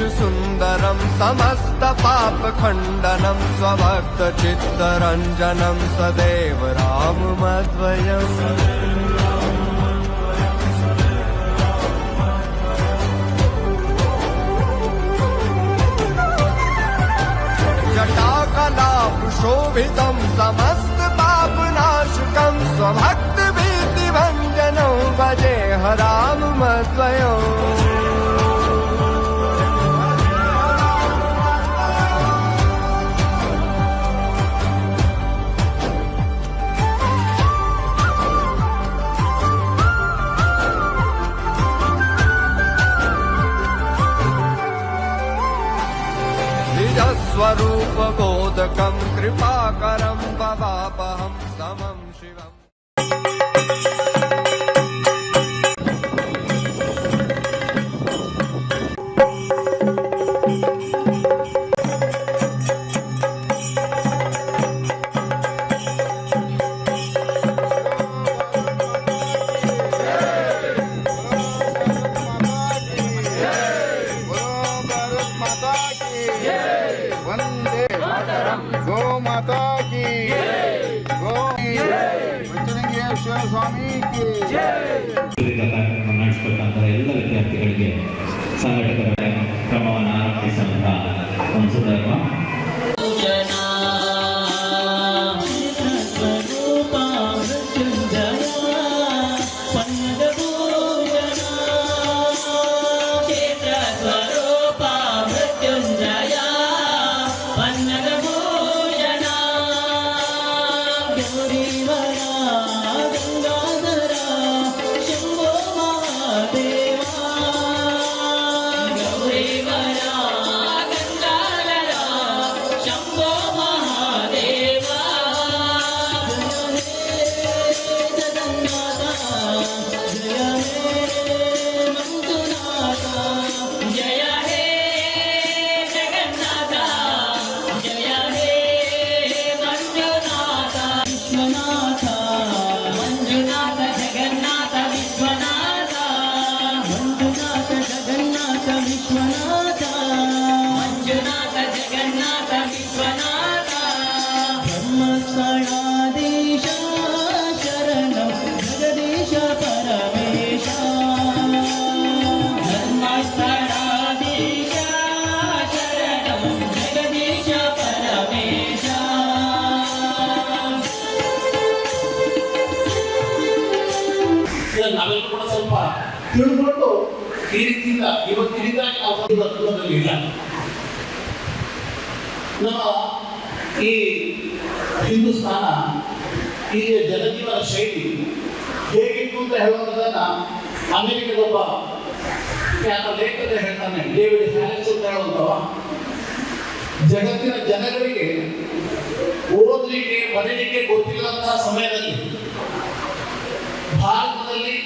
सुन्दरम् समस्तपापखण्डनम् स्वभक्तचित्तरञ्जनम् सदैव राममद्वयम्। शटाकलापुशोभितं समस्तपापनाशकम् स्वभक्तभीतिभञ्जनौ भजे रामद्वय వందే గోమాతా కీ గోచలింగేశ్వర ಸ್ವಾಮಿಗೆ ಕಾರ್ಯಕ್ರಮ ನಡೆಸಬೇಕಾದ ಎಲ್ಲ ವಿದ್ಯಾರ್ಥಿಗಳಿಗೆ ಸಂಘಟಕರ ಕ್ರಮವನ್ನು ಆರಂಭಿಸಿದಂತಹ ಒಂದು ಸಂದರ್ಭ. ಒಬ್ಬ ಹೇಳ್ತಾನೆ ಡೇವಿಡ್ ಹ್ಯಾರಿಸ್ ಅಂತ ಹೇಳುವಂತವ. ಜಗತ್ತಿನ ಜನಗಳಿಗೆ ಓದಲಿಕ್ಕೆ, ಬರೀಲಿಕ್ಕೆ ಗೊತ್ತಿಲ್ಲದಂತಹ ಸಮಯದಲ್ಲಿ ಭಾರತದಲ್ಲಿ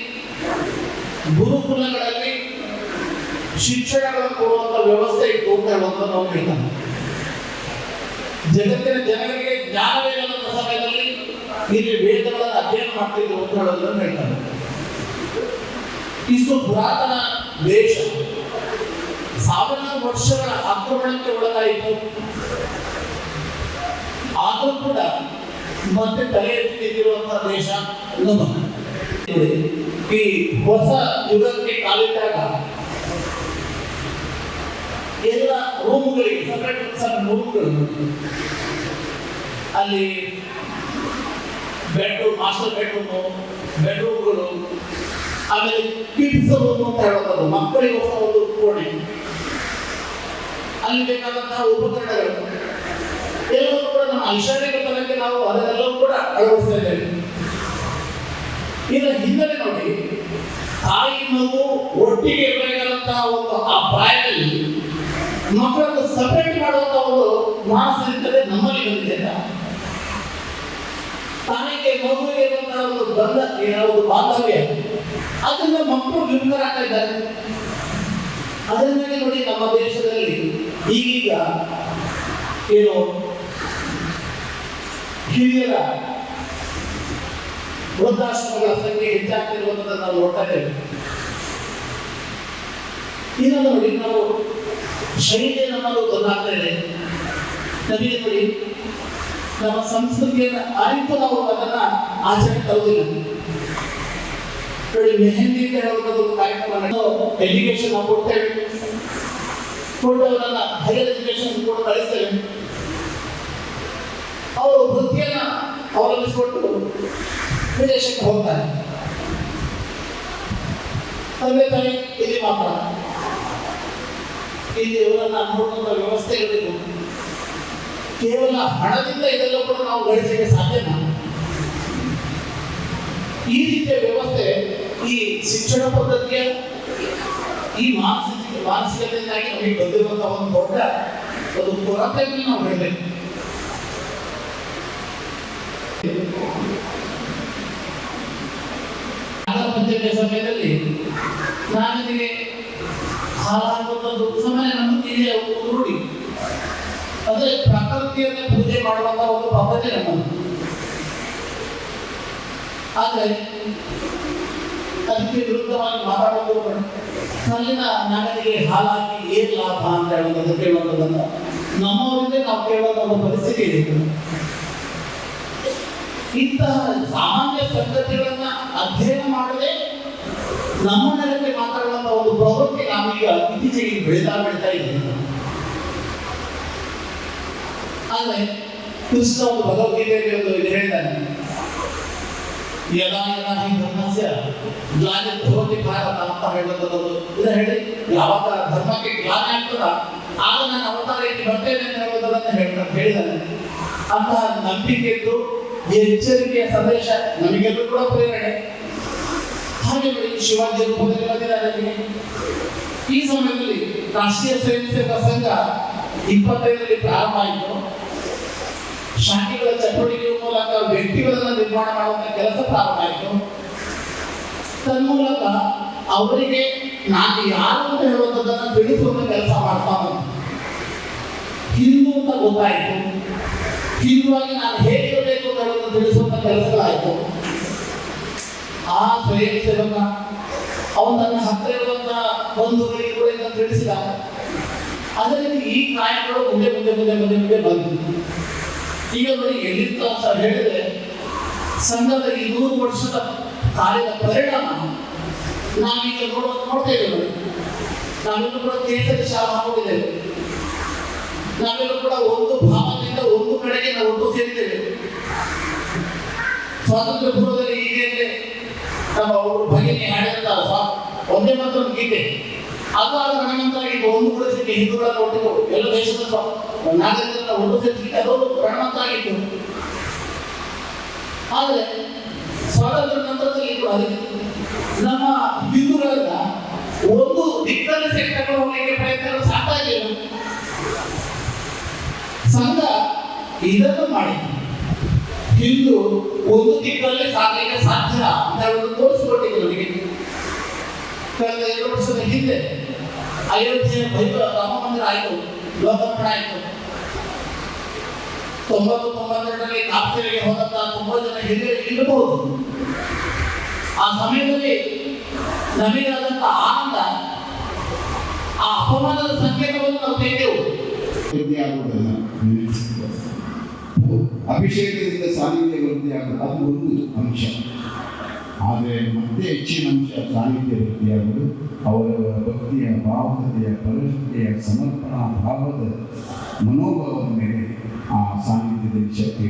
ಗುರುಕುಲಗಳಲ್ಲಿ ಶಿಕ್ಷಣಗಳನ್ನು ಕೊಡುವಂತ ವ್ಯವಸ್ಥೆ ಇತ್ತು ಅಂತ ಹೇಳುವಂತ ನಾವು ಹೇಳ್ತಾನೆ ಜಗತ್ತಿನ ಜನರಿಗೆ ಜ್ಞಾನವೇ ಇಲ್ಲದ ಸಮಯದಲ್ಲಿ ಇಲ್ಲಿ ವೇದಗಳನ್ನು ಅಧ್ಯಯನ ಮಾಡ್ತಿದ್ರು ಅಂತ ಹೇಳೋದನ್ನು ಹೇಳ್ತಾನೆ ಇಷ್ಟು ಪುರಾತನ ದೇಶ ಸಾವಿರಾರು ವರ್ಷಗಳ ಆಕ್ರಮಣಕ್ಕೆ ಒಳಗಾಯಿತು. ಆದರೂ ಕೂಡ ಮತ್ತೆ ತಲೆ ಎತ್ತಿ ನಿಂತಿರುವಂತಹ ದೇಶ ನಮ್ಮ ಈ ಹೊಸ ಯುಗಕ್ಕೆ ಕಾಲಿಟ್ಟಾಗ ಎಲ್ಲ ರೂಮ್ಗಳಿಗೆ ಸಪರೇಟ್ ಸಪರೇಟ್ ರೂಮ್ಗಳು. ಅಲ್ಲಿ ಬೆಡ್ರೂಮ್ ಮಾಸ್ಟರ್ ಬೆಡ್ರೂಮು ಬೆಡ್ರೂಮ್ಗಳು ಆಮೇಲೆ ಕಿಡ್ಸ್ ರೂಮ್ ಅಂತ ಹೇಳೋದು ಮಕ್ಕಳಿಗೋಸ್ಕರ ಒಂದು ಕೋಣೆ ಅಲ್ಲಿ ಬೇಕಾದಂತಹ ಉಪಕರಣಗಳು. ಎಲ್ಲವೂ ಕೂಡ ನಮ್ಮ ಐಶ್ವರ್ಯ ತನಕ್ಕೆ ನಾವು ಅದನ್ನೆಲ್ಲವೂ ಕೂಡ ಅಳವಡಿಸ್ತಾ ಇದ್ದೇವೆ. ಇದರ ಹಿನ್ನೆಲೆ ನೋಡಿ, ತಾಯಿ ಮಗು ಒಟ್ಟಿಗೆ ಇರಬೇಕಾದಂತಹ ಒಂದು ಆ ಪ್ರಾಯದಲ್ಲಿ ಮಕ್ಕಳನ್ನು ಸಪರೇಟ್ ಮಾಡುವಂತಹ ಒಂದು ಮಾನಸಿಕತೆ ನಮ್ಮಲ್ಲಿ ಬಂದಿದೆ. ತಾಯಿಗೆ ಮಗುವಿಗೆ ಇರುವಂತಹ ಒಂದು ಬಂಧ ಒಂದು ಬಾಂಧವ್ಯ? ಅದನ್ನ ಮಕ್ಕಳು ವಿಮುಖರಾಗ್ತಾ ಇದ್ದಾರೆ. ಅದನ್ನೇ ನೋಡಿ ನಮ್ಮ ದೇಶದಲ್ಲಿ ಈಗೀಗ ಏನು ಹಿರಿಯರ ವೃದ್ಧಾಶ್ರಮಗಳ ಸಂಖ್ಯೆ ಹೆಚ್ಚಾಗ್ತಿರುವಂಥದ್ದನ್ನು ನಾವು ನೋಡ್ತಾ ಇದ್ದೇವೆ. ಇನ್ನೊಂದು ನೋಡಿ ನಾವು ಶೈಲಿ ನಮ್ಮನ್ನು ಗೊತ್ತಾಗ್ತಾ ಇದೆ. ನಮಗೆ ನೋಡಿ ನಮ್ಮ ಸಂಸ್ಕೃತಿಯನ್ನು ಅರಿತು ನಾವು ಅದನ್ನ ಆಚರಣೆ ತರುವುದಿಲ್ಲ. ನೋಡಿ, ಮೆಹಂದಿ ಅಂತ ಹೇಳುವಂಥದ್ದು ಕಾರ್ಯಕ್ರಮ ಎಜುಕೇಶನ್ ನಾವು ಕೊಡ್ತೇವೆ. ಕೊಟ್ಟವರನ್ನ ಹೈಯರ್ ಎಜುಕೇಶನ್ ಕೂಡ ಕಳಿಸ್ತೇವೆ. ಅವರು ವೃತ್ತಿಯನ್ನ ಅವಲಂಬಿಸಿಕೊಂಡು ವಿದೇಶಕ್ಕೆ ಹೋಗ್ತಾರೆ. ತಂದೆ ತಾಯಿ ಇಲ್ಲಿ ಮಾತ್ರ. ಇಲ್ಲಿ ಇವರನ್ನ ವ್ಯವಸ್ಥೆ ಇರಬೇಕು ಕೇವಲ ಹಣದಿಂದ ಇದೆಲ್ಲ ಕೂಡ ನಾವು ಗಳಿಸಲಿಕ್ಕೆ ಸಾಧ್ಯನ ಈ ರೀತಿಯ ವ್ಯವಸ್ಥೆ ಈ ಶಿಕ್ಷಣ ಪದ್ಧತಿಯ, ಈ ಮಾನಸಿಕ, ಮಾನಸಿಕತೆಯಿಂದಾಗಿ ನಮಗೆ ಬಂದಿರುವಂತಹ ಒಂದು ದೊಡ್ಡ ಒಂದು ಕೊರತೆಯನ್ನು ನಾವು ಹೇಳಬೇಕು. ಸಮಯದಲ್ಲಿ ನಾನು ನಿಮಗೆ ಹಾಲಾಗುವಂಥದ್ದು ಸಮಯ ನಮ್ಮ ಒಂದು ರೂಢಿ ಅಂದ್ರೆ ಪ್ರಕೃತಿಯನ್ನೇ ಪೂಜೆ ಮಾಡುವಂತ ಒಂದು ಪದ್ಧತಿ ನಮ್ಮದು. ಆದ್ರೆ ಅದಕ್ಕೆ ವಿರುದ್ಧವಾಗಿ ಅಲ್ಲಿನ ಕಲ್ಲಿನ ನಾಗರಿಗೆ ಹಾಲಾಗಿ ಏನ್ ಲಾಭ ಅಂತ ಹೇಳುವಂಥದ್ದು ಕೇಳುವಂಥದ್ದನ್ನ ನಮ್ಮವರಿಂದ ನಾವು ಕೇಳುವಂತ ಒಂದು ಪರಿಸ್ಥಿತಿ ಇದೆ ಇಂತಹ ಸಾಮಾನ್ಯ ಸಂಗತಿಗಳನ್ನ ಅಧ್ಯಯನ ಮಾಡದೆ ನಮ್ಮ ನೆಲಕ್ಕೆ ಮಾತಾಡುವಂತ ಒಂದು ಪ್ರವೃತ್ತಿ ನಾವೀಗ ಇತ್ತೀಚೆಗೆ ಬೆಳೀತಾ ಬೆಳೀತಾ ಇದೆ ಆದ್ರೆ ಕೃಷ್ಣ ಒಂದು ಭಗವದ್ಗೀತೆಯಲ್ಲಿ ಒಂದು ಇದು ಹೇಳ್ತಾನೆ. ಧರ್ಮಸ್ಯ ಅಂತ ಹೇಳುವಂಥದ್ದು ಇದು ಹೇಳಿ. ಯಾವಾಗ ಧರ್ಮಕ್ಕೆ ಗ್ಲಾನಿ ಆಗ್ತದ, ಆಗ ನಾನು ಅವತಾರ ಬರ್ತೇನೆ ಅಂತ ಹೇಳುವುದನ್ನು ಹೇಳ್ತಾ ಹೇಳಿದ್ದಾನೆ ಅಂತಹ ನಂಬಿಕೆ ಇದ್ದು ಎಚ್ಚರಿಕೆಯ ಸಂದೇಶ ನಮಗೆಲ್ಲೂ ಕೂಡ ಪ್ರೇರಣೆ. ಹಾಗೆ ಶಿವಾಜಿ ರೂಪದಲ್ಲಿ ಈ ಸಮಯದಲ್ಲಿ ರಾಷ್ಟ್ರೀಯ ಸ್ವಯಂ ಸೇವಕ ಸಂಘ ಇಪ್ಪತ್ತೈದರಲ್ಲಿ ಪ್ರಾರಂಭ ಆಯಿತು. ಶಾಖೆಗಳ ಚಟುವಟಿಕೆಯ ಮೂಲಕ ವ್ಯಕ್ತಿಗಳನ್ನು ನಿರ್ಮಾಣ ಮಾಡುವಂತ ಕೆಲಸ ಪ್ರಾರಂಭ ಆಯಿತು. ತನ್ಮೂಲಕ ಅವರಿಗೆ ನಾನು ಯಾರು ಅಂತ ಹೇಳುವಂಥದ್ದನ್ನು ತಿಳಿಸುವಂತ ಕೆಲಸ ಮಾಡ್ತಾ ಬಂದೆ ಹಿಂದೂ ಅಂತ ಗೊತ್ತಾಯಿತು. ಹಿಂದುವಾಗಿ ನಾನು ಹೇಗಿರಬೇಕು ಅಂತ ಹೇಳೋದನ್ನ ತಿಳಿಸುವಂತ ಕೆಲಸಗಳಾಯಿತು. ಆ ಸ್ವಯಂ ಸೇವಕ ಅವನು ತನ್ನ ಹತ್ತಿರ ಇರುವಂತ ಬಂಧುಗಳಿಗೆ ಕೂಡ ತಿಳಿಸಿದ. ಅದರಿಂದ ಈ ಕಾಯಗಳು ಮುಂದೆ ಮುಂದೆ ಮುಂದೆ ಮುಂದೆ ಮುಂದೆ ಬಂದಿದೆ ಈಗ ನೋಡಿ ಎಲ್ಲಿಂದ ಹೇಳಿದ್ರೆ ಸಂಘದ ಈ ನೂರು ವರ್ಷದ ಕಾರ್ಯದ ಪರಿಣಾಮ ನಾವೀಗ ನೋಡೋ ನೋಡ್ತೇವೆ ನೋಡಿ ನಾವೆಲ್ಲರೂ ಕೂಡ ಕೇಂದ್ರ ಶಾಲಾ ಹಾಕೊಂಡಿದ್ದೇವೆ ನಾವೆಲ್ಲರೂ ಕೂಡ ಒಂದು ಭಾವದಿಂದ ಒಂದು ಕಡೆಗೆ ನಾವು ಒಟ್ಟು ಸೇರಿದ್ದೇವೆ. ಸ್ವಾತಂತ್ರ್ಯ ಪೂರ್ವದಲ್ಲಿ ಹೀಗೆ ನಮ್ಮ ಅವರು ಭಗಿನಿ ಹಾಡಿದಂತ ಒಂದೇ ಮಾತ್ರ ಗೀತೆ. ಅದು ಆದ ರಣಮಂತ್ರ ಈಗ ಒಂದು ಗುಡಿಸಲಿಕ್ಕೆ ಹಿಂದೂಗಳನ್ನು ಒಟ್ಟಿಗೆ ಎಲ್ಲ ದೇಶದ ನಾಗರಿಕರನ್ನ ಒಟ್ಟು ಸೇರಿಸಲಿಕ್ಕೆ ಅದು ರಣಮಂತ್ರ ಆಗಿತ್ತು ಆದರೆ ಸ್ವಾತಂತ್ರ್ಯ ನಂತರದಲ್ಲಿ ಕೂಡ ನಮ್ಮ ಹಿಂದೂಗಳನ್ನ ಒಂದು ದಿಕ್ಕಲ್ಲಿ ಸೆಕ್ಟರ್ ಹೋಗ್ಲಿಕ್ಕೆ ಪ್ರಯತ್ನಗಳು ಸಾಧ್ಯ ಆಗಿಲ್ಲ ಸಂಘ ಇದನ್ನು ಮಾಡಿತು ಹಿಂದೂ ಒಂದು ದಿಕ್ಕಲ್ಲಿ ಸಾಗಲಿಕ್ಕೆ ಸಾಧ್ಯ ಅಂತ ತೋರಿಸಿಕೊಟ್ಟಿದೆ ನಮಗೆ. ಕಳೆದ ಎರಡು ವರ್ಷದ ಹಿಂದೆ ಅಯೋಧ್ಯೆ ಭೈರ ರಾಮ ಮಂದಿರ ಆಯಿತು ಲೋಕಾರ್ಪಣೆ ಆಯಿತು. ತೊಂಬತ್ತು ತೊಂಬತ್ತೆರಡರಲ್ಲಿ ಕಾಪ್ತಿರಿಗೆ ಹೋದಂತ ತುಂಬಾ ಜನ ಹಿರಿಯರು ಇರಬಹುದು. ಆ ಸಮಯದಲ್ಲಿ ನಮಗಾದಂತ ಆನಂದ, ಆ ಅಪಮಾನದ ಸಂಕೇತವನ್ನು ನಾವು ತೆಗೆದೆವು ಅಭಿಷೇಕದಿಂದ ಸಾನ್ನಿಧ್ಯ ಅದು ಒಂದು ಅಂಶ. ಆದರೆ ಮತ್ತೆ ಹೆಚ್ಚಿನ ಅಂಶ ಸಾಹಿತ್ಯ ವೃದ್ಧಿಯಾಗುವುದು ಅವರ ಭಕ್ತಿಯ ಭಾವಕತೆಯ ಪರಿಸ್ಥಿತಿಯ ಸಮರ್ಪಣಾ ಭಾವದ ಮನೋಭಾವದ ಮೇಲೆ ಆ ಸಾನ್ನಿಧ್ಯದಲ್ಲಿ ಶಕ್ತಿ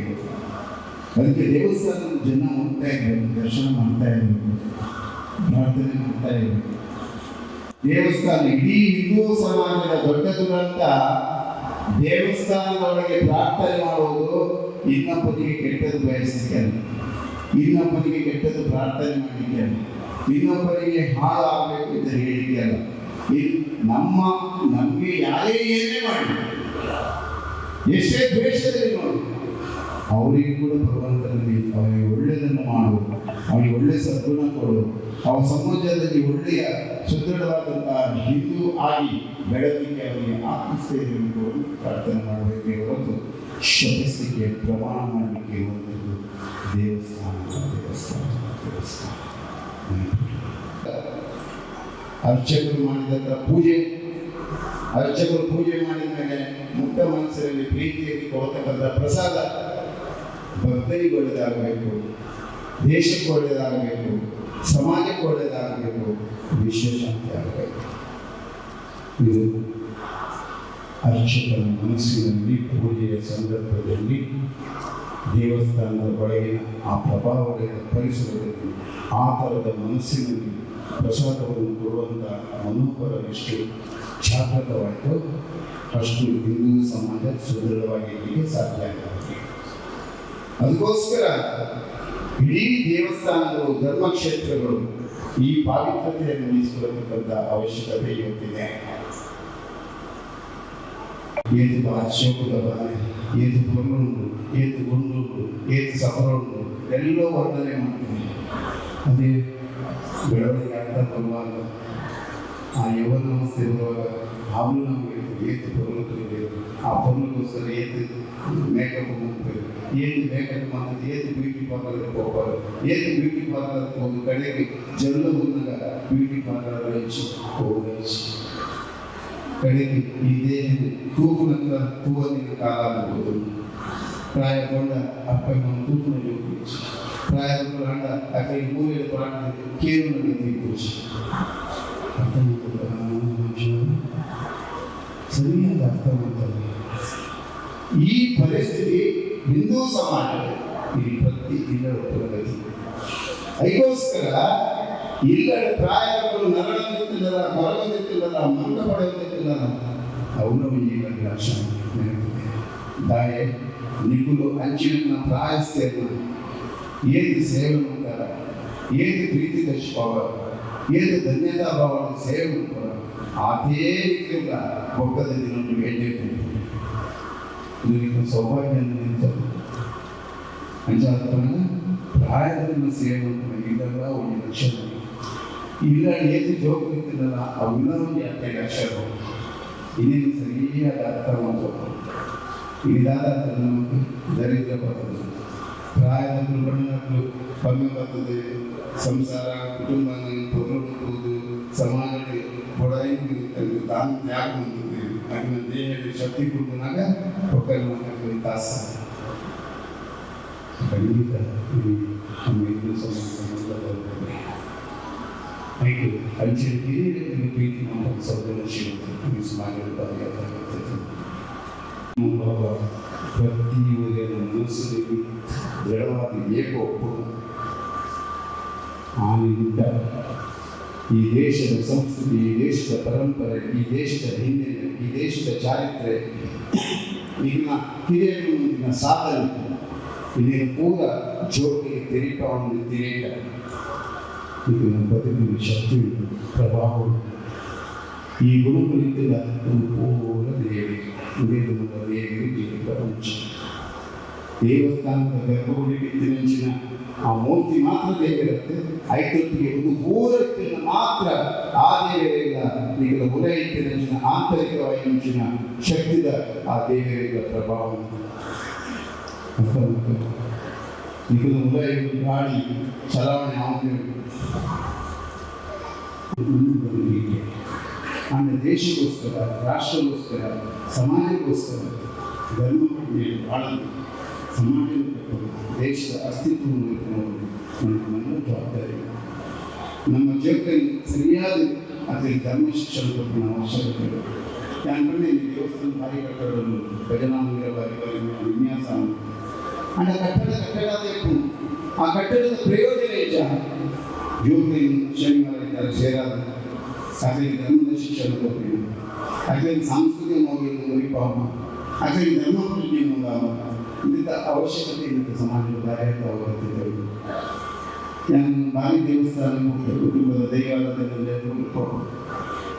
ಅದಕ್ಕೆ ದೇವಸ್ಥಾನದ ಜನ ಹೋಗ್ತಾ ಇರಬೇಕು ದರ್ಶನ ಮಾಡ್ತಾ ಇರಬೇಕು ಪ್ರಾರ್ಥನೆ ಮಾಡ್ತಾ ಇರಬೇಕು ದೇವಸ್ಥಾನ ಇಡೀ ಹಿಂದೂ ಸಮಾಜದ ದೊಡ್ಡ ದುರಂತ ದೇವಸ್ಥಾನದೊಳಗೆ ಪ್ರಾರ್ಥನೆ ಮಾಡುವುದು ಇನ್ನೊಬ್ಬರಿಗೆ ಕೆಟ್ಟದ್ದು ಬಯಸಲಿಕ್ಕೆ ಅಲ್ಲ ಇನ್ನೊಬ್ಬನಿಗೆ ಕೆಟ್ಟದ್ದು ಪ್ರಾರ್ಥನೆ ಮಾಡಲಿಕ್ಕೆ ಅಲ್ಲ. ಇನ್ನೊಬ್ಬರಿಗೆ ಹಾಳು ಆಗಬೇಕು ಅಂತ ಹೇಳಿಕೆ ಅಲ್ಲ. ನಮ್ಮ, ನಮಗೆ ಯಾರೇ ಏನೇ ಮಾಡಿ, ಎಷ್ಟೇ ದ್ವೇಷದಲ್ಲಿ ನೋಡಿ, ಅವರಿಗೆ ಕೂಡ ಭಗವಂತನಲ್ಲಿ ಅವರಿಗೆ ಒಳ್ಳೆಯದನ್ನು ಮಾಡು, ಅವನಿಗೆ ಒಳ್ಳೆಯ ಸದ್ಗುಣ ಕೊಡು. ಅವ ಸಮಾಜದಲ್ಲಿ ಒಳ್ಳೆಯ ಸುದೃಢವಾದಂತಹ ಹಿಂದೂ ಆಗಿ ಬೆಳಕಿಗೆ ಅವರಿಗೆ ಆತ್ಮಸ್ಥೈರ್ಯವನ್ನು ಪ್ರಾರ್ಥನೆ ಮಾಡಬೇಕೆ. ಹೊರತು ಶಪಿಸಲಿಕ್ಕೆ ಪ್ರಮಾಣ ಮಾಡಲಿಕ್ಕೆ ದೇವಸ್ಥಾನ ದೇವಸ್ಥಾನ ದೇವಸ್ಥಾನ ಅರ್ಚಕರು ಮಾಡಿದಂಥ ಪೂಜೆ. ಅರ್ಚಕರು ಪೂಜೆ ಮಾಡಿದ ಮೇಲೆ ಮುಕ್ತ ಮನಸ್ಸಿನಲ್ಲಿ ಪ್ರೀತಿಯಲ್ಲಿ ಕೊಡ್ತಕ್ಕಂಥ ಪ್ರಸಾದ ಭಕ್ತರಿಗೆ ಒಳ್ಳೆಯದಾಗಬೇಕು ದೇಶಕ್ಕೆ ಒಳ್ಳೆಯದಾಗಬೇಕು ಸಮಾಜಕ್ಕೆ ಒಳ್ಳೆಯದಾಗಬೇಕು ವಿಶ್ವಶಾಂತಿ ಆಗಬೇಕು. ಇದು ಅರ್ಚಕರ ಮನಸ್ಸಿನಲ್ಲಿ ಪೂಜೆಯ ಸಂದರ್ಭದಲ್ಲಿ ದೇವಸ್ಥಾನದ ಒಳಗಿನ ಆ ಪ್ರಭಾವಗಳಿಂದ ಪರಿಸರದಲ್ಲಿ ಆ ಥರದ ಮನಸ್ಸಿನಲ್ಲಿ ಪ್ರಸಾದವನ್ನು ಕೊಡುವಂಥ ಮನೋಹರ ಎಷ್ಟು ಜಾಗೃತವಾಯಿತು ಅಷ್ಟು ಹಿಂದೂ ಸಮಾಜ ಸುದೃಢವಾಗಿರಲಿಕ್ಕೆ ಸಾಧ್ಯ ಆಗುತ್ತೆ ಅದಕ್ಕೋಸ್ಕರ ಇಡೀ ದೇವಸ್ಥಾನಗಳು, ಧರ್ಮಕ್ಷೇತ್ರಗಳು ಈ ಪಾವಿತ್ರತೆಯನ್ನು ಉಳಿಸಿಕೊಳ್ಳತಕ್ಕಂಥ ಅವಶ್ಯಕತೆ ಅಶೋಕದ ಬಾರಿ ಏತು ಪೊರ್ಲುಂಡು ಏತು ಗುಂಡುಂಡು ಏತು ಸಫರುಂಡು ಎಲ್ಲ ವರ್ಣನೆ ಮಾಡ್ತೀನಿ ಅದೇ ಬೆಳವಣಿಗೆ ಆಗ್ತಾ ಬರುವಾಗ ಆ ಯೌವನ ಅವಸ್ಥೆ ಬರುವಾಗ ಹಾಲು ನಮಗೆ ಏತು ಪೊರ್ಲು ತಿಳಿಬೇಕು ಆ ಪೊರ್ಲುಗೋಸ್ಕರ ಏತು ಮೇಕಪ್ ಹೋಗ್ಬೇಕು ಏತು ಮೇಕಪ್ ಮಾಡೋದು ಏತು ಬ್ಯೂಟಿ ಪಾರ್ಲರ್ಗೆ ಹೋಗೋರು ಏತು ಬ್ಯೂಟಿ ಪಾರ್ಲರ್ಗೆ ಒಂದು ಕಡೆಗೆ ಜಲ್ಲು ಬಂದಾಗ ಬ್ಯೂಟಿ ಪಾರ್ಲರ್ ಹೆಚ್ಚು ಹೋಗೋದು ಹೆಚ್ಚು ಕಡೆಗೆ ಇದೇ ತೂಪುನಂತ ತೂವನಿನ ಕಾಲ ಅನ್ನಬಹುದು ಪ್ರಾಯಗೊಂಡ ಅಪ್ಪನ ತೂಪುನಲ್ಲಿ ಹೋಗಿச்சு ಪ್ರಾಯಗೊಂಡ ಅಂಡ ಅಕೈ ಮೂಲೆಯಲ್ಲಿ ಪ್ರಾಣ ನಮಗೆ ಕೂಚಿ. ಸರಿಯಾದ ಅರ್ಥ ಮಾಡ್ತಾರೆ ಈ ಪರಿಸ್ಥಿತಿ ಹಿಂದೂ ಸಮಾಜದಲ್ಲಿ ಪ್ರತಿ ದಿನ ಅದಕ್ಕೋಸ್ಕರ ಇಲ್ಲದ ಪ್ರಾಯಗಳು ನರಳಂದಿತ್ತಿಲ್ಲದ ಹೊರಗಂದಿತ್ತಿಲ್ಲದ ಮಂಡ ಪಡೆಯುತ್ತಿಲ್ಲದ ಅವನು ಈಗ ಲಕ್ಷಣ ನೆನಪಿದೆ ದಾಯೆ ನಿಗುಲು ಅಂಚಿನ ಪ್ರಾಯಸ್ಥೆಯನ್ನು ಏದು ಸೇವೆ ಮಾಡ್ತಾರ ಏದು ಪ್ರೀತಿ ದರ್ಶಿಸುವ ಏದು ಧನ್ಯತಾ ಭಾವದ ಸೇವೆ ಮಾಡ್ತಾರ ಅದೇ ರೀತಿಯ ಒಕ್ಕದ ದಿನ ಹೆಜ್ಜೆ ಇದು ಸೌಭಾಗ್ಯ ನಿಂತದ್ದು ಅಂಚಾತ್ಮನ ಪ್ರಾಯದಲ್ಲಿ ಸೇವೆ ಮಾಡ್ತಾನೆ ಇದೆಲ್ಲ ಒಂದು ಲಕ್ಷಣ ಇಲ್ಲ ಏದು ಜೋಕ್ ಇರ್ತಿರಲ್ಲ ಅವೆಲ್ಲ ಒಂದು ಯಾಕೆ ಲಕ್ಷಣ ಇನ್ನೇನು ಸರಿಯಾದ ಅರ್ಥ ಮಾಡ್ಬೇಕು ಇದಾದ ಅರ್ಥ ನಮಗೆ ದರಿದ್ರ ಬರ್ತದೆ ಪ್ರಾಯದ ಮಕ್ಕಳು ಕಮ್ಮಿ ಬರ್ತದೆ ಸಂಸಾರ ಕುಟುಂಬ ತೊಗೊಳ್ಬಹುದು ಸಮಾಜಕ್ಕೆ ಕೊಡೈದು ತಾನು ತ್ಯಾಗ ಮಾಡ್ತದೆ ಅದನ್ನ ದೇಹದ ಶಕ್ತಿ ಕೊಡ್ತಾಗ ಒಕ್ಕಲ್ ಮಕ್ಕಳಿಗೆ ತಾಸ ಖಂಡಿತ ಇದು ನಮ್ಮ ಹಿಂದೂ ಸಮಾಜ ಆಯ್ತು ಅಂಚೆ ಹಿರಿಯರಿಗೆ ಪ್ರೀತಿ ನಮ್ಮ ಸಂವೇದನಶೀಲತೆ ಈ ಸಮಾಜದ ಬಗೆಹರಿಯುತ್ತದೆ ಭಾವ ಪ್ರತಿಯೊಂದರ ಮನಸ್ಸಿನಲ್ಲಿ ದೃಢವಾಗಿ ಈ ದೇಶದ ಸಂಸ್ಕೃತಿ, ಈ ದೇಶದ ಪರಂಪರೆ, ಈ ದೇಶದ ಹಿನ್ನೆಲೆ, ಈ ದೇಶದ ಚಾರಿತ್ರೆ, ನಿಮ್ಮ ಹಿರಿಯರು ಸಾಧನೆ. ಇದನ್ನು ಪೂರ ಜೋಗಿಗೆ ಒಂದು ತಿರೇಟ ಇದು ನಮ್ಮ ಬದುಕಿನ ಶಕ್ತಿ ಪ್ರಭಾವ ಈ ಗುಣಗಳಿಂದ ಒಂದು ಪೂರ ದೇವಿ ಉಳಿದು ದೇವಿ ಜೀವ ಪ್ರಪಂಚ ದೇವಸ್ಥಾನದ ಗರ್ಭಗುಡಿ ಬಿತ್ತಿನಂಚಿನ ಆ ಮೂರ್ತಿ ಮಾತ್ರ ದೇವಿರುತ್ತೆ ಐತೊತ್ತಿಗೆ ಒಂದು ಪೂರಕ್ಕಿನ ಮಾತ್ರ ಆ ದೇವರಿಲ್ಲ ಈಗ ಉರ ಇತ್ತಿನಂಚಿನ ಆಂತರಿಕವಾಗಿ ಅಂಚಿನ ಶಕ್ತಿದ ಆ ದೇವರಿಗ ಪ್ರಭಾವ ಈಗ ಉರ ಗಾಳಿ ಚಲಾವಣೆ ಆಗುತ್ತೇವೆ ನನ್ನ ದೇಶಕ್ಕೋಸ್ಕರ ರಾಷ್ಟ್ರಗೋಸ್ಕರ ಸಮಾಜಕ್ಕೋಸ್ಕರ ಧರ್ಮವನ್ನು ಬಾಳಲು ಸಮಾಜ ದೇಶದ ಅಸ್ತಿತ್ವವನ್ನು ಇಟ್ಕೊಂಡು ನಮ್ಮ ಜವಾಬ್ದಾರಿ. ನಮ್ಮ ಜಗತ್ತಿನ ಸರಿಯಾದ ಅದರಲ್ಲಿ ಧರ್ಮ ಶಿಕ್ಷಣ ಕೊಟ್ಟು ಅವಶ್ಯಕತೆ ಇದೆ ಯಾಕಂದ್ರೆ ದೇವಸ್ಥಾನ ಕಾರ್ಯಕರ್ತರನ್ನು ಕಟ್ಟಡಗಳು ಭಜನಾಂಗ ಬಾರಿ ಬಾರಿ ವಿನ್ಯಾಸ ಅಂಡ ಕಟ್ಟಡ ಕಟ್ಟಡ ಬೇಕು ಆ ಕಟ್ಟಡದ ಪ್ರಯೋಜನ ಹೆಚ್ಚ ಜೂನ್ ಶನಿವಾರ ಇದ್ದಾರೆ ಸೇರಾದ ಅದರಲ್ಲಿ ಧರ್ಮದ ಶಿಕ್ಷಣ ಕೊಟ್ಟಿನ ಅದರಲ್ಲಿ ಸಾಂಸ್ಕೃತಿಕ ಮೌಲ್ಯದ ಪರಿಪಾಪ ಅದರಲ್ಲಿ ಧರ್ಮ ಪ್ರಜ್ಞೆ ಮೂಲಾವ ಇಂಥ ಅವಶ್ಯಕತೆ ಇರುತ್ತೆ ಸಮಾಜದ ಕಾರ್ಯಕ್ಕೆ ಅವಗತಿಗಳು ನಾನು ಬಾರಿ ದೇವಸ್ಥಾನ ಹೋಗ್ತೇವೆ ಕುಟುಂಬದ ದೈವಾಲಯದಲ್ಲಿ ಹೋಗ್ಬೇಕು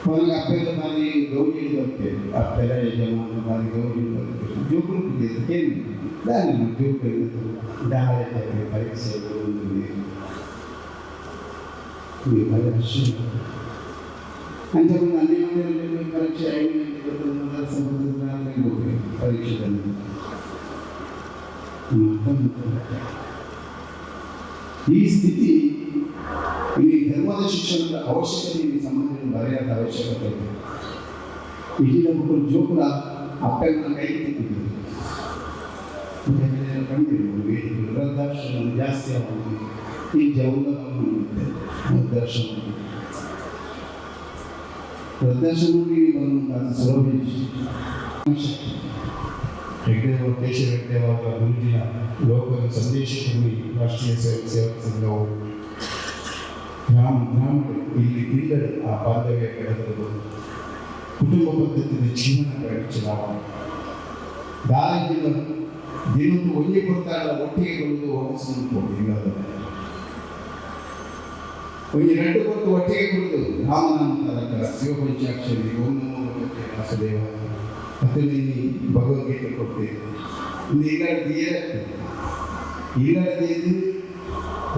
ನನಗೆ ಅಪ್ಪೆಲ್ಲ ಬಾರಿ ಗೌರಿ ಬರ್ತೇವೆ ಅಪ್ಪೆಲ್ಲ ಯಜಮಾನ ಬಾರಿ ಗೌರಿ ಬರ್ತೇವೆ ಜೋಗುರು ಏನು ದಾನ ಜೋಗುರು ದಾಳ ಪರೀಕ್ಷೆ ಒಂದು ಪರೀಕ್ಷೆ ಅಂತ ಒಂದು ಹನ್ನೆರಡು ಪರೀಕ್ಷೆ ಐದು ಸಂಬಂಧ ಪರೀಕ್ಷೆದಲ್ಲಿ ಈ ಸ್ಥಿತಿ ಇಲ್ಲಿ ಧರ್ಮದ ಶಿಕ್ಷಣದ ಅವಶ್ಯಕತೆ ಈ ಸಮಾಜದಲ್ಲಿ ಬರೆಯಾದ ಅವಶ್ಯಕತೆ ಇದೆ ಈಗಿನ ಮಕ್ಕಳು ಜೋಕುಲ ಅಪ್ಪನ ಕೈ ತಿಂತಿದ್ರು ಕಂಡಿರ್ಬೋದು ವೇದಿಕೆ ವೃದ್ಧಾಶ್ರಮ ಜಾಸ್ತಿ ಆಗುವುದು ಈ ಜೌಲವನ್ನು ವೃದ್ಧಾಶ್ರಮ ವೃದ್ಧಾಶ್ರಮದಲ್ಲಿ ಬರುವಂತಹ ಸುಲಭ ಹೆಗ್ಡೆಯವರು ಕೇಶವ ಹೆಗ್ಡೆಯವರ ಗುರುಜಿನ ಲೋಕದ ಸಂದೇಶ ಭೂಮಿ ರಾಷ್ಟ್ರೀಯ ಸೇವಕ ಸೇವಕ ಸಂಘವು ಗ್ರಾಮ ಗ್ರಾಮಗಳು ಇಲ್ಲಿ ಇಲ್ಲದೆ ಆ ಬಾಂಧವ್ಯ ಬೆಳೆದಿರುವುದು ಕುಟುಂಬ ಪದ್ಧತಿಯ ಜೀವನ ಕಡೆ ಚಲಾವಣೆ ದಾರಿಯಿಂದ ದಿನದ್ದು ಒಂದೇ ಕೊಡ್ತಾರ ಒಟ್ಟಿಗೆ ಕೊಂದು ಒಣಗಿಸುವುದು ಇಲ್ಲದ ಒಂದು ಎರಡು ಕೊಟ್ಟು ಒಟ್ಟಿಗೆ ಕುಳಿತು ರಾಮನಾಮ ತಾರಕ ಶಿವಪಂಚಾಕ್ಷರಿ, ಒಂದು ಮೂರು ವಾಸುದೇವ. ಹತ್ತನೇ ಭಗವದ್ಗೀತೆ ಕೊಡ್ತೇವೆ ಒಂದು ಈಗಾಗಲೇ ಇಲ್ಲದಿದ್ದು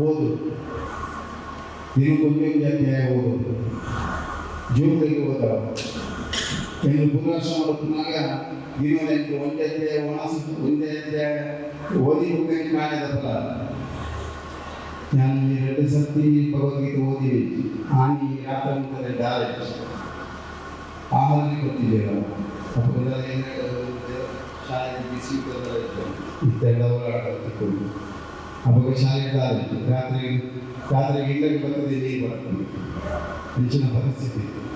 ಓದು. ದಿನಕ್ಕೊಂದೇ ಒಂದು ಅಧ್ಯಾಯ ಓದೋದು ಜೀವನದಲ್ಲಿ ಹೋದ ಎಂದು ಪುನರಾಶ್ರಮ ಮಾಡುತ್ತಿನಾಗ ದಿನದಲ್ಲಿ ಒಂದೇ ಅಧ್ಯಾಯ ಒಣಸ ಒಂದೇ ಅಧ್ಯಾಯ ಓದಿ ಹೋಗಕ್ಕೆ ಕಾಣದ ಫಲ ನಾನು ಈ ಎರಡು ಸರ್ತಿ ಭಗವದ್ಗೀತೆ ಓದಿವಿ ಹಾನಿ ರಾತ್ರಿ ದಾರಿ ಆಹಾರನೇ ಗೊತ್ತಿದ್ದೀರ ಶಾಲೆ ಬಿಸಿ ಇತ್ತೆಲ್ಲ ಹೋರಾಡ್ಕೊಂಡು ಅವಾಗ ಶಾಲೆ ದಾರಿ ರಾತ್ರಿ ರಾತ್ರಿಗೆ ಇಲ್ಲಗೆ ಬರ್ತದೆ ನೀರು ಬರ್ತದೆ ಹೆಚ್ಚಿನ ಪರಿಸ್ಥಿತಿ ಇದೇನು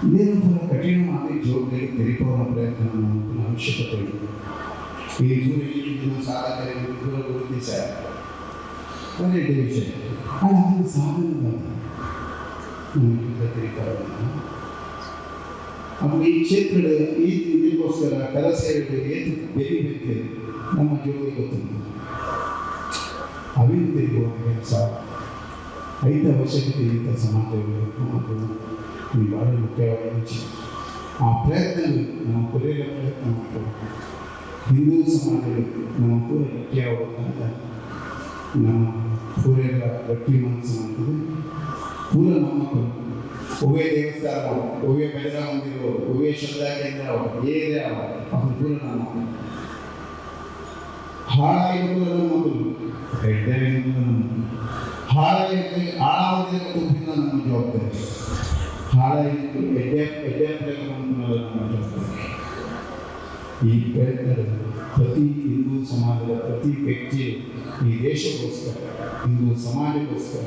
ಕೂಡ ಕಠಿಣವಾಗಿ ಜೋಡಿಗೆ ತೆರೆಯುವ ಪ್ರಯತ್ನ ನಮ್ಮ ಅವಶ್ಯಕತೆ ಈ ದೂರ ಈ ದಿನ ಸಾಧಕರೆ ದೂರ ಗುರುತಿಸ ಒಳ್ಳೆಯ ವಿಷಯ. ಆದರೆ ಅದು ಅವಾಗ ಈ ಕ್ಷೇತ್ರದ ಈ ಇದಕ್ಕೋಸ್ಕರ ಕಲಸೇವೆ ಏನು ಬೆರಿಬೇಕು ನಮ್ಮ ಜೋಡಿ ಗೊತ್ತಿಲ್ಲ ಹೋಗುವ ಕೆಲಸ ಐದು ಅವಶ್ಯಕತೆ ಇದ್ದ ಸಮಾಜಗಳು ಮತ್ತು ಈ ಭಾಳ ಮುಖ್ಯವಾದ ವಿಷಯ ಆ ಪ್ರಯತ್ನ ನಮ್ಮ ಕೊನೆಯ ಪ್ರಯತ್ನ ಮಾಡಬೇಕು ಹಿಂದೂ ಸಮಾಜಗಳು ನಮ್ಮ ಪೂರ ಗಟ್ಟಿಯಾಗುವಂತ ನಮ್ಮ ಪೂರೆಲ್ಲ ಗಟ್ಟಿ ಮನಸ್ಸು ಅಂತದ್ದು ಪೂರ ನಮ್ಮ ಒವೇ ದೇವಸ್ಥಾನ ಒವೇ ಭಜನಾ ಮಂದಿರ ಒವೇ ಶ್ರದ್ಧಾ ಕೇಂದ್ರ ಏರಿಯಾ ಅದು ಪೂರ ನಮ್ಮ ಹಾಳಾಗಿರುವ ನಮ್ಮ ಮಗಳು ಹೆಡ್ಡಾಗಿರುವ ನಮ್ಮ ಹಾಳಾಗಿ ಹಾಳಾಗದೆ ತುಂಬಿದ ನಮ್ಮ ಜವಾಬ್ದಾರಿ ಹಾಳಾಗಿ ಎಡ್ಡೆ ಎಡ್ಡೆ ಅಂತ ಮಾತಾಡ್ತಾರೆ ಈ ಪ್ರಯತ್ನ ಪ್ರತಿ ಹಿಂದೂ ಸಮಾಜದ ಪ್ರತಿ ವ್ಯಕ್ತಿ ಈ ದೇಶಕ್ಕೋಸ್ಕರ, ಹಿಂದೂ ಸಮಾಜಕ್ಕೋಸ್ಕರ,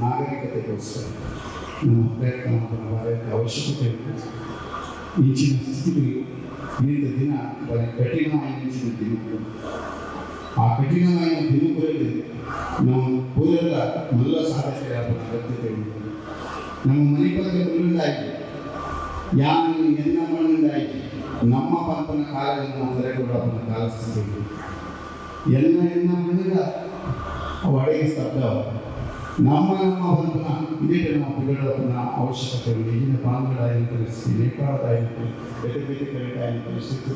ನಾಗರಿಕತೆಗೋಸ್ಕರ ನಮ್ಮ ಪ್ರಯತ್ನ ಮಾಡಬೇಕಾದ ಅವಶ್ಯಕತೆ ಇದೆ ಇಂಚಿನ ಸ್ಥಿತಿ ಇಂಥ ದಿನ ಬಹಳ ಕಠಿಣವಾಗಿ ಇಂಚಿನ ದಿನ ಆ ಕಠಿಣವಾದ ದಿನಗಳಲ್ಲಿ ನಾವು ಪೂರ್ವದ ಮೊದಲ ಸಾಧನೆ ಅಗತ್ಯತೆ ಉಂಟು. ನಮ್ಮ ಮನೆ ಪಕ್ಕ ಮುಳ್ಳುಂಡಾಗಿ ಯಾನು ಎನ್ನ ಮಣ್ಣಿಂದಾಯ್ತು ನಮ್ಮ ಪಂಪನ ಕಾಲದಿಂದ ನಾವು ತೆರೆಗೊಳ್ಳಪ್ಪನ ಕಾಲ ಸ್ಥಿತಿ ಎಲ್ಲ ಎನ್ನ ಮಣ್ಣಿಂದ ಅವು ಅಡಿಗೆ ಸ್ತಬ್ಧ ನಮ್ಮ ನಮ್ಮ ಪಂಪನ, ಇದೇ ನಮ್ಮ ಪಿಗಡಪ್ಪನ ಅವಶ್ಯಕತೆ ಈಗಿನ ಬಾಂಗ್ಲಾದಾಯಿನ ಪರಿಸ್ಥಿತಿ ನೇಪಾಳದಾಯಿನ ಬೇರೆ ಬೇರೆ ಕಡೆದಾಯಿನ ಪರಿಸ್ಥಿತಿ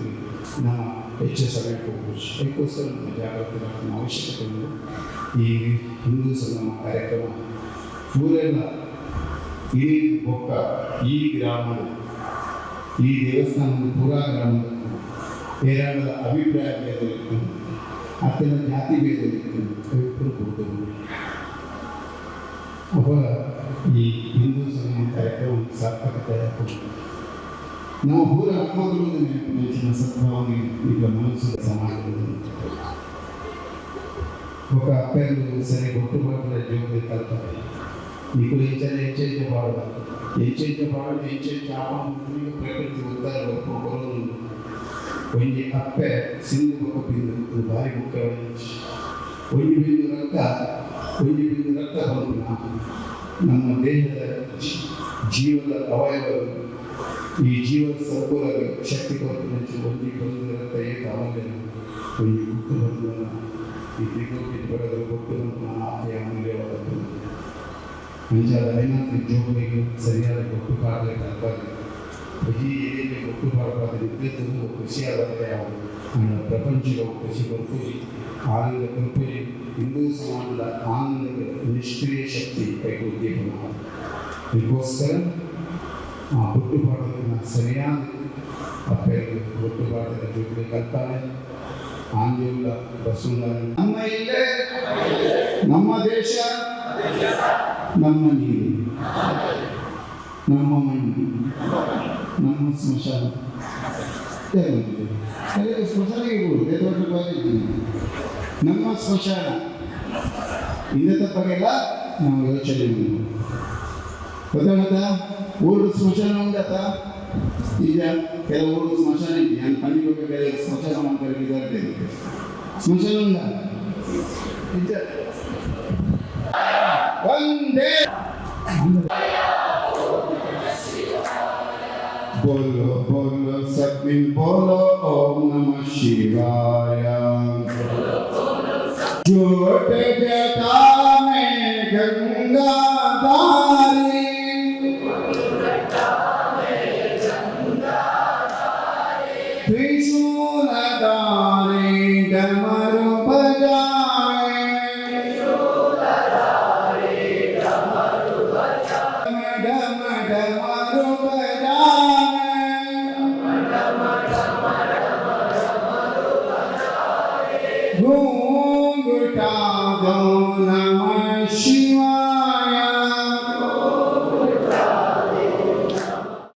ನಾವು ಹೆಚ್ಚು ಸಮಯ ಹೋಗಬಹುದು ಅದಕ್ಕೋಸ್ಕರ ನಮ್ಮ ಜಾಗೃತಿ ಮಾಡ್ತಿನ ಅವಶ್ಯಕತೆ ಈ ಹಿಂದೂ ಸಂಗಮ ಕಾರ್ಯಕ್ರಮ ಪೂರೆಲ್ಲ ಈ ಒಕ್ಕ ಈ ಗ್ರಾಮದ ಈ ದೇವಸ್ಥಾನದ ಪೂರಾ ಗ್ರಾಮದ ಏರಾಳದ ಅಭಿಪ್ರಾಯ ಭೇದವಿತ್ತು ಅತ್ಯಂತ ಜಾತಿ ಭೇದವಿತ್ತು ಇಬ್ಬರು ಕೊಡ್ತೇವೆ ಒಬ್ಬ ಈ ಹಿಂದೂ ಸಂಗಮ ಕಾರ್ಯಕ್ರಮ ಸಾರ್ಥಕತೆ ಆಯ್ತು. ನಾವು ಪೂರ ಹನುಮಗಳು ನೆನಪಿನ ಸದ್ಭಾವನೆ ಈಗ ಮನಸ್ಸು ಸಮಾಜದಲ್ಲಿ ఒక అప్పేరు సరే కొట్టుబాటుల జీవన కల్పన నీకు ఎంచని ఎంచేంచే పాడు ఎంచేంచే పాడు ఎంచేంచే ఆపం ప్రకృతి ఉత్తర ఒకరు ಒಂಜಿ ಅಪ್ಪೆ ಸಿಂಧು ఒక ಬಿಂದು ಇದು ಭಾರಿ ಮುಖ್ಯವಾದ ಒಂಜಿ ಬಿಂದು ರಕ್ತ ಒಂಜಿ ಬಿಂದು ರಕ್ತ ಬಂದ ನಮ್ಮ ದೇಹದ ಜೀವದ ಅವಯವಗಳು ಈ ಜೀವ ಸಂಕುಲ ಶಕ್ತಿ ಕೊಟ್ಟು నుంచి ಒಂಜಿ ಬಂದು ರಕ್ತ ಏಕ ಅಮೂಲ್ಯ ಒಂಜಿ ಮುಕ್ತ ಬಂದು ಈ ದಿಗೋಪಿತ ಬಡಗರು ಕೊಟ್ಟು ನಮ್ಮ ಆಕೆಯ ಅಮೂಲ್ಯವಾದದ್ದು ಅಂಚಾದ ಐನಾತ್ರಿ ಜೋಬನಿಗೆ ಸರಿಯಾದ ಕೊಟ್ಟು ಕಾಡಲೆ ಕಲ್ಪನೆ ಈ ಏರಿಯಲ್ಲಿ ಕೊಟ್ಟು ಬಾರಬಾದ ನಿತ್ಯದ್ದು ಖುಷಿಯಾದಂತೆ ಅವರು ನಮ್ಮ ಪ್ರಪಂಚದ ಖುಷಿ ಬರ್ಪುರಿ ಆನಂದ ಕಲ್ಪುರಿ ಹಿಂದೂ ಸಮಾಜದ ಆನಂದದ ನಿಷ್ಕ್ರಿಯ ಶಕ್ತಿ ಕೈಗೊಳ್ತೀವಿ ನಾವು ಇದಕ್ಕೋಸ್ಕರ ಆ ಹುಟ್ಟುಪಾಡೋದನ್ನ ಸರಿಯಾದ ಅಪ್ಪೆಗಳು ಹುಟ್ಟುಪಾಡದ ಜೊತೆ ಕಲ್ಪನೆ ಆಂಜೋಲ ಬಸವನ ನಮ್ಮ ಇಲ್ಲೇ ನಮ್ಮ ದೇಶ ನಮ್ಮ ನೀರು ನಮ್ಮ ಮಣ್ಣು ನಮ್ಮ ಸ್ಮಶಾನ ಯಾರು ಬಂದಿದೆ? ಅದೇ ಸ್ಮಶಾನ ಇರ್ಬೋದು ದೊಡ್ಡ ಕಾಲೇಜ್ ನಮ್ಮ ಸ್ಮಶಾನ ಇಂದ ಬಗೆಲ್ಲ ನಾವು ಯೋಚನೆ ಮಾಡಬೇಕು ಗೊತ್ತಾಗತ್ತಾ ಊರು ಸ್ಮಶಾನ ಉಂಟಾತ ಈಗ ಕೆಲವು ಊರು ಸ್ಮಶಾನ ಇದೆ ನಾನು ಕಣ್ಣಿಗೆ ಹೋಗಿ ಕೆಲವು ಸ್ಮಶಾನ ಅಂತ ಇದ್ದಾರೆ ಸ್ಮಶಾನ ಉಂಟ ನಿಜ. ಒಂದೇ बोलो बोलो सब मिल बोलो ओम नमः शिवाय जोट जटा में गंगा